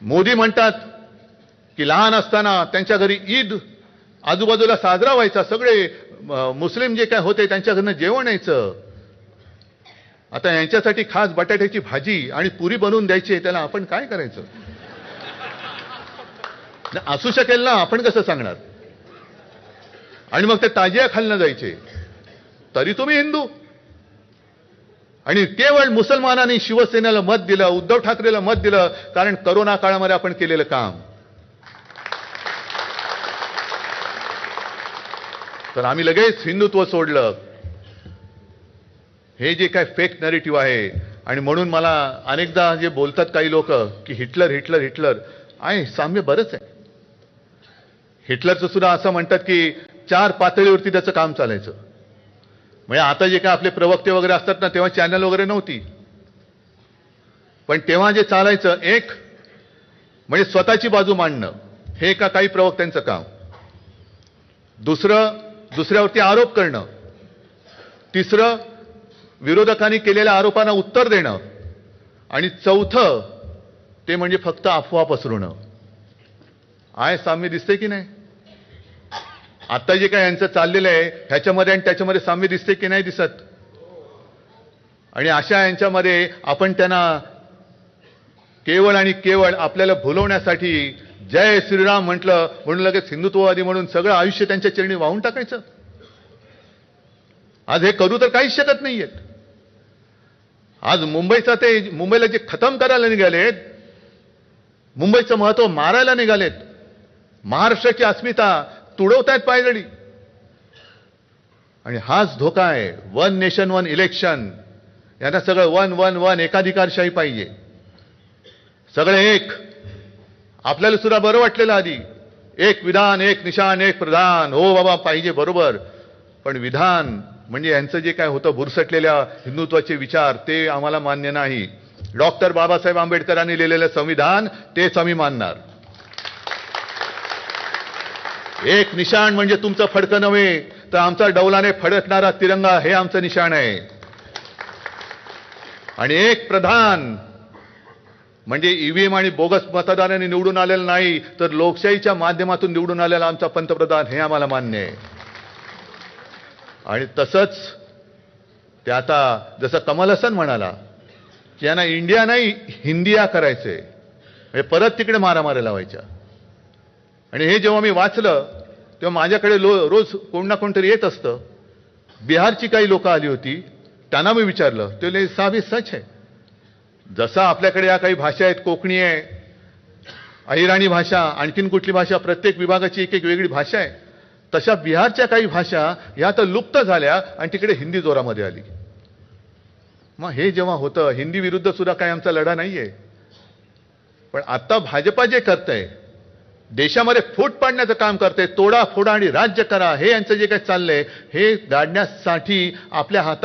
मोदी म्हणतात की लहान असताना त्यांच्या घरी ईद आजूबाजूला साजरा व्हायचा. सगळे मुस्लिम जे काय होते त्यांच्याकडनं जेवण यायचं. आता यांच्यासाठी खास बटाट्याची भाजी आणि पुरी बनवून द्यायची त्याला आपण काय करायचं? असू शकेल ना आपण कसं सांगणार? आणि मग ते ताजिया खालनं जायचे. तरी तुम्ही हिंदू. आणि केवळ मुसलमानांनी शिवसेनेला मत दिलं उद्धव ठाकरेला मत दिलं कारण करोना काळामध्ये आपण केलेलं काम. तर आम्ही लगेच हिंदुत्व सोडलं. हे जे काय फेक नरेटिव्ह आहे आणि म्हणून मला अनेकदा जे बोलतात काही लोक की हिटलर हिटलर हिटलर आहे साम्य बरंच आहे. हिटलरचं सुद्धा असं म्हणतात की चार पातळीवरती त्याचं काम चालायचं. म्हणजे आता जे काय आपले प्रवक्ते वगैरे असतात ना तेव्हा चॅनल वगैरे नव्हती. पण तेव्हा जे चालायचं एक म्हणजे स्वतःची बाजू मांडणं हे का काही प्रवक्त्यांचं काम. दुसरं दुसऱ्यावरती आरोप करणं. तिसरं विरोधकांनी केलेल्या आरोपांना उत्तर देणं. आणि चौथं ते म्हणजे फक्त अफवा पसरवणं. आय साम्य दिसते की नाही? आता जे काय यांचं चाललेलं आहे ह्याच्यामध्ये आणि त्याच्यामध्ये साम्य दिसते की नाही दिसत? आणि अशा यांच्यामध्ये आपण त्यांना केवळ आणि केवळ आपल्याला भुलवण्यासाठी जय श्रीराम म्हटलं म्हणून लगेच हिंदुत्ववादी म्हणून सगळं आयुष्य त्यांच्या चरणी वाहून टाकायचं. आज हे करू तर काहीच शकत नाहीयेत. आज मुंबईचा ते मुंबईला जे खतम करायला निघालेत मुंबईचं महत्त्व मारायला निघालेत. महाराष्ट्राची अस्मिता तुडवतायत पायदळी. आणि हाच धोका आहे. वन नेशन वन इलेक्शन यांना सगळं वन वन वन एकाधिकारशाही पाहिजे. सगळे एक. आपल्याला सुद्धा बरं वाटलेलं आधी. एक विधान एक निशान एक प्रधान. हो बाबा पाहिजे बरोबर. पण विधान म्हणजे यांचं जे काय होतं भुरसटलेल्या हिंदुत्वाचे विचार ते आम्हाला मान्य नाही. डॉक्टर बाबासाहेब आंबेडकरांनी लिहिलेलं संविधान तेच आम्ही मानणार. एक निशाण म्हणजे तुमचं फडकं नव्हे तर आमचा डौलाने फडकणारा तिरंगा हे आमचं निशाण आहे. आणि एक प्रधान म्हणजे ईव्हीएम आणि बोगस मतदारांनी निवडून आलेलं नाही तर लोकशाहीच्या माध्यमातून निवडून आलेला आमचा पंतप्रधान हे आम्हाला मान्य आहे. आणि तसंच ते आता जसं कमल हसन म्हणाला की यांना इंडिया नाही हिंदिया करायचंय. म्हणजे परत तिकडे मारामाऱ्या लावायच्या. आणि हे जेव्हा मी वाचलं तेव्हा माझ्याकडे लो रोज कोण ना कोणतरी येत असतं. बिहारची काही लोक आली होती त्यांना मी विचारलं ते लय साहब सच आहे. जसं आपल्याकडे या काही भाषा आहेत कोकणी आहे अहिराणी भाषा आणखीन कुठली भाषा प्रत्येक विभागाची एक एक वेगळी भाषा आहे तशा बिहारच्या काही भाषा ह्या तर लुप्त झाल्या आणि तिकडे हिंदी जोरामध्ये आली. मग हे जेव्हा होतं हिंदी विरुद्ध सुद्धा काही आमचा लढा नाहीये. पण आता भाजपा जे करतंय देशामध्ये फूट पाडण्याचं काम करते तोडा फोडा आणि राज्य करा हे यांचं जे काही चाललंय हे गाडण्यासाठी आपल्या हातात